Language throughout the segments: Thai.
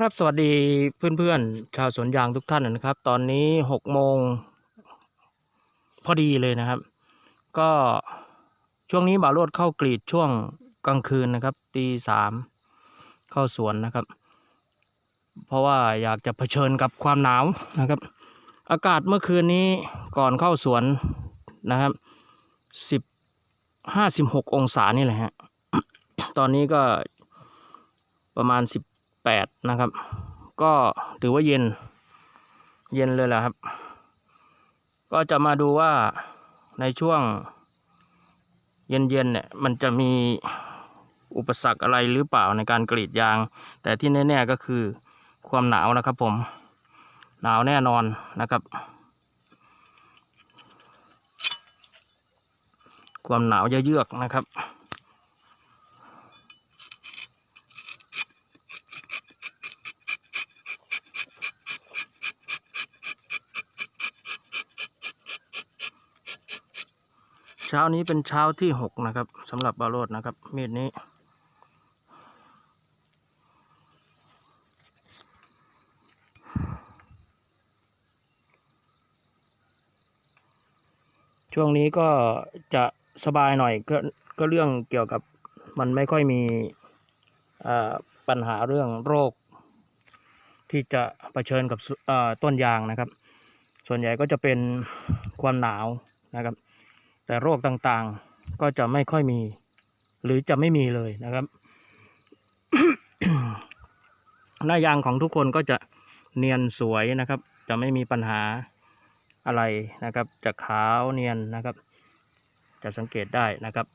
ครับสวัสดีเพื่อนๆ ชาวสวนยางทุกท่านนะครับ ตอนนี้หกโมงพอดีเลยนะครับ ก็ช่วงนี้บ่าวรดเข้ากรีดช่วงกลางคืนนะครับตีสามเข้าสวนนะครับ เพราะว่าอยากจะเผชิญกับความหนาวนะครับ อากาศเมื่อคืนนี้ก่อนเข้าสวนนะครับสิบห้าสิบหกองศานี่แหละฮะตอนนี้ก็ประมาณสิบ แปดนะครับ ก็ถือว่าเย็น เย็นเลยแหละครับ ก็จะมาดูว่าในช่วงเย็นๆเนี่ยมันจะมีอุปสรรคอะไรหรือเปล่าในการกรีดยาง แต่ที่แน่ๆก็คือความหนาวนะครับผมหนาวแน่นอนนะครับ ความหนาวเยือกๆนะครับ เช้านี้เป็นเช้าที่หกนะครับสำหรับบาโรดนะครับมีดนี้ ช่วงนี้ก็จะสบายหน่อยก็ก็เรื่องเกี่ยวกับมันไม่ค่อยมีปัญหาเรื่องโรค ที่จะะเผชิญกับต้นยางนะครับ ส่วนใหญ่ก็จะเป็นความหนาวนะครับ แต่โรคต่างๆก็จะไม่ค่อยมี หรือจะไม่มีเลยนะครับ หน้ายางของทุกคนก็จะเนียนสวยนะครับ จะไม่มีปัญหาอะไรนะครับ จะขาวเนียนนะครับ จะสังเกตได้นะครับ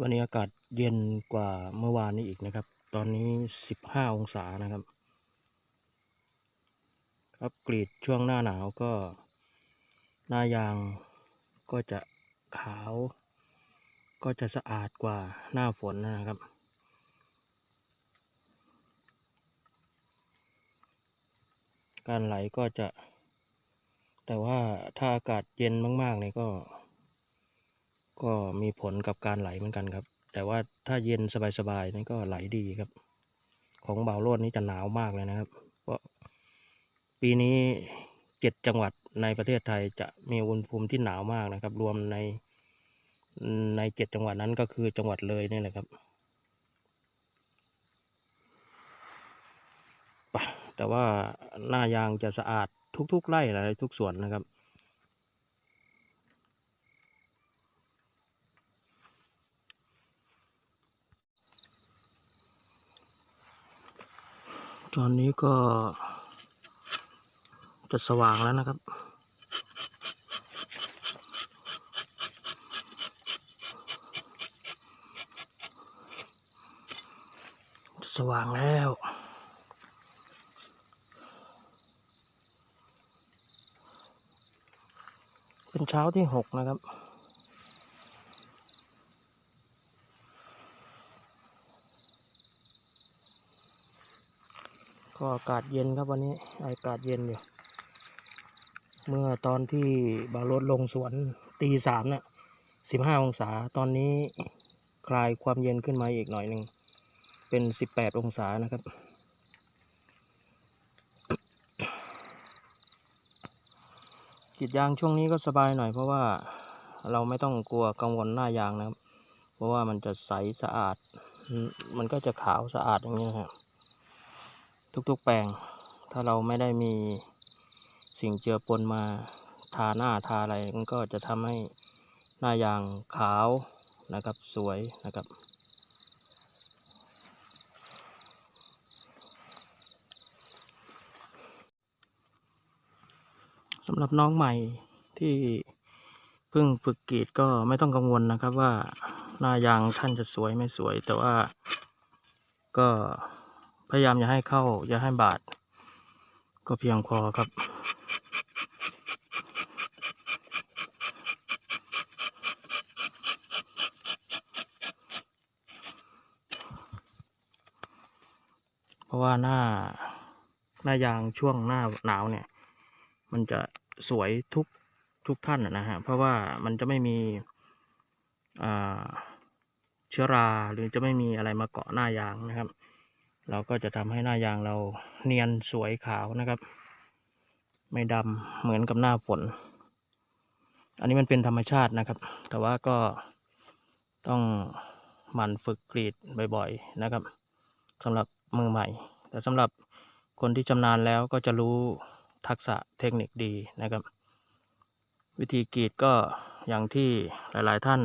วันนี้อากาศเย็นกว่าเมื่อวานนี้อีกนะครับ ตอนนี้ 15 องศานะครับ ครับกรีดช่วงหน้าหนาวก็ หน้ายางก็จะขาว ก็จะสะอาดกว่าหน้าฝนนะครับ การไหลก็จะ แต่ว่าถ้าอากาศเย็นมากๆเนี่ยก็ ก็มีผลกับการไหลเหมือนกันครับ แต่ว่าถ้าเย็นสบายๆนี่ก็ไหลดีครับ ของเบาโลดนี่จะหนาวมากเลยนะครับ ปีนี้เจ็ดจังหวัดในประเทศไทยจะมีอุณหภูมิที่หนาวมากนะครับ รวมในในเจ็ดจังหวัดนั้นก็คือจังหวัดเลยนี่แหละครับแต่ว่าหน้ายางจะสะอาดทุก ๆไร่เลยทุกสวนนะครับ ตอนนี้ก็ จะสว่างแล้วนะครับ สว่างแล้วเป็นเช้าที่หกนะครับ ก็อากาศเย็นครับวันนี้ อากาศเย็นอยู่ เมื่อตอนที่บารถลงสวนตีสามเนี่ยสิบห้าองศา ตอนนี้คลายความเย็นขึ้นมาอีกหน่อยหนึ่ง เป็นสิบแปดองศานะครับ กีดยางช่วงนี้ก็สบายหน่อยเพราะว่าเราไม่ต้องกลัวกังวลหน้ายางนะครับ เพราะว่ามันจะใสสะอาด มันก็จะขาวสะอาดอย่างนี้นะครับทุกๆแปลง ถ้าเราไม่ได้มี สิ่งเจือปนมาทาหน้าทาอะไรมันก็จะทำให้หน้ายางขาวนะครับสวยนะครับ สำหรับน้องใหม่ที่เพิ่งฝึกกรีดก็ไม่ต้องกังวลนะครับว่าหน้ายางท่านจะสวยไม่สวย แต่ว่าก็พยายามอย่าให้เข้าอย่าให้บาด ก็เพียงพอครับ ราะว่าหน้าหน้ายางช่วงหน้าหนาวเนี่ย มันจะสวยทุกทุกท่านนะฮะเพราะว่ามันจะไม่มีเชื้อราหรือจะไม่มีอะไรมาเกาะหน้ายางนะครับ เราก็จะทำให้หน้ายางเราเนียนสวยขาวนะครับ ไม่ดำเหมือนกับหน้าฝน อันนี้มันเป็นธรรมชาตินะครับ แต่ว่าก็ต้องหมั่นฝึกกรีดบ่อย ๆนะครับสำหรับ มือใหม่ แต่สำหรับคนที่ชำนาญแล้วก็จะรู้ทักษะเทคนิคดีนะครับ วิธีกรีดก็อย่างที่หลาย ๆ ท่าน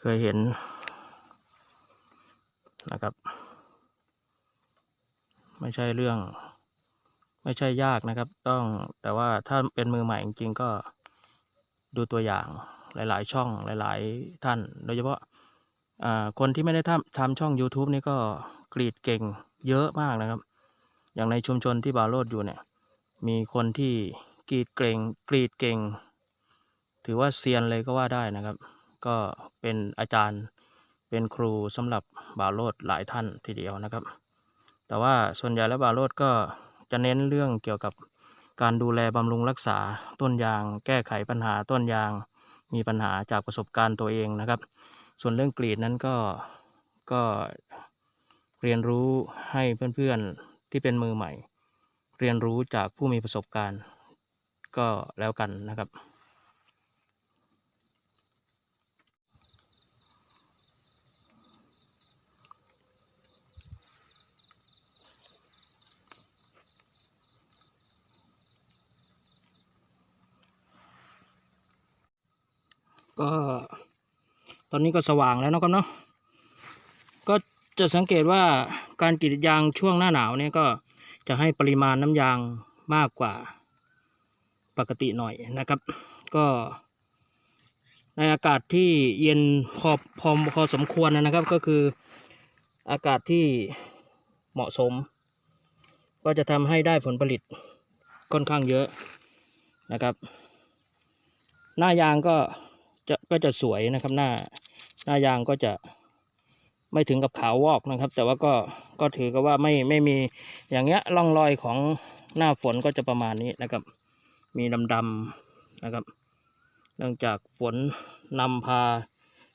เคยเห็นนะครับ ไม่ใช่เรื่องไม่ใช่ยากนะครับ ต้องแต่ว่าถ้าเป็นมือใหม่จริงๆก็ดูตัวอย่างหลายๆ ช่องหลาย ๆ ท่าน โดยเฉพาะคนที่ไม่ได้ทำทำช่อง YouTube นี่ก็ กรีดเก่งเยอะมากนะครับ อย่างในชุมชนที่บาโรดอยู่เนี่ย มีคนที่กรีดเก่งกรีดเก่ง ถือว่าเซียนเลยก็ว่าได้นะครับ ก็เป็นอาจารย์เป็นครูสำหรับบาโรดหลายท่านทีเดียวนะครับ แต่ว่าส่วนใหญ่แล้วบาโรดก็จะเน้นเรื่องเกี่ยวกับการดูแลบำรุงรักษาต้นยาง แก้ไขปัญหาต้นยาง มีปัญหาจากประสบการณ์ตัวเองนะครับ ส่วนเรื่องกรีดนั้นก็ก็ เรียนรู้ให้เพื่อนๆที่เป็นมือใหม่ เรียนรู้จากผู้มีประสบการณ์ ก็แล้วกันนะครับ ก็ตอนนี้ก็สว่างแล้วนะครับเนาะ จะสังเกตว่าการกรีดยางช่วงหน้าหนาวเนี่ยก็จะให้ปริมาณน้ำยางมากกว่าปกติหน่อยนะครับ ก็ในอากาศที่เย็นพอพอพอสมควรนะครับก็คืออากาศที่เหมาะสม ก็จะทำให้ได้ผลผลิตค่อนข้างเยอะนะครับ หน้ายางก็จะก็จะสวยนะครับหน้าหน้ายางก็จะ ไม่ถึงกับขาววอกนะครับ แต่ว่าก็ก็ถือกับว่าไม่ไม่มีอย่างเงี้ยร่องรอยของหน้าฝนก็จะประมาณนี้นะครับ มีดำๆนะครับ เนื่องจากฝนนำพา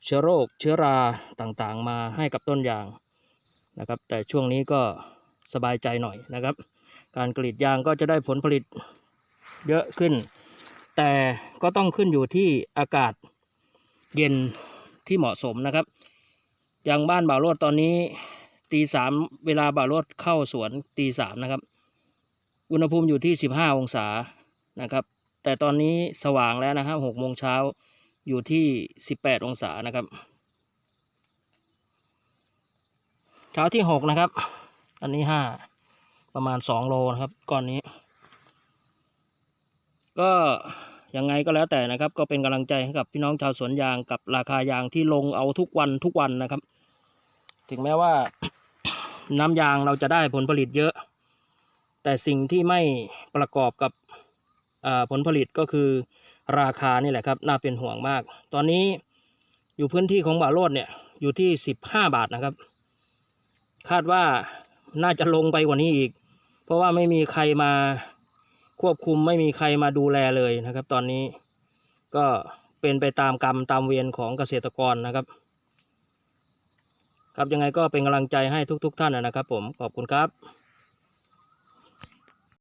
เชื้อโรคเชื้อราต่างๆ มาให้กับต้นยางนะครับ แต่ช่วงนี้ก็สบายใจหน่อยนะครับ การกรีดยางก็จะได้ผลผลิตเยอะขึ้น แต่ก็ต้องขึ้นอยู่ที่อากาศเย็นที่เหมาะสมนะครับ อย่างบ้านบ่าวโรดตอนนี้ตีสามเวลาบ่าวโรดเข้าสวนตีสามนะครับ อุณหภูมิอยู่ที่สิบห้าองศานะครับ แต่ตอนนี้สว่างแล้วนะครับหกโมงเช้าอยู่ที่สิบแปดองศานะครับเช้าที่หกนะครับ อันนี้ห้าประมาณสองโลนะครับก้อนนี้ ก็ยังไงก็แล้วแต่นะครับ ก็เป็นกำลังใจให้กับพี่น้องชาวสวนยางกับราคายางที่ลงเอาทุกวันทุกวันนะครับ ถึงแม้ว่าน้ำยางเราจะได้ผลผลิตเยอะ แต่สิ่งที่ไม่ประกอบกับผลผลิตก็คือราคานี่แหละครับ น่าเป็นห่วงมาก ตอนนี้อยู่พื้นที่ของบ่าโรดเนี่ยอยู่ที่สิบห้าบาทนะครับ คาดว่าน่าจะลงไปกว่านี้อีก เพราะว่าไม่มีใครมาควบคุมไม่มีใครมาดูแลเลยนะครับ ตอนนี้ก็เป็นไปตามกรรมตามเวรของเกษตรกรนะครับ ครับยังไงก็เป็นกำลังใจให้ทุก ๆ ท่านนะครับ ผมขอบคุณครับ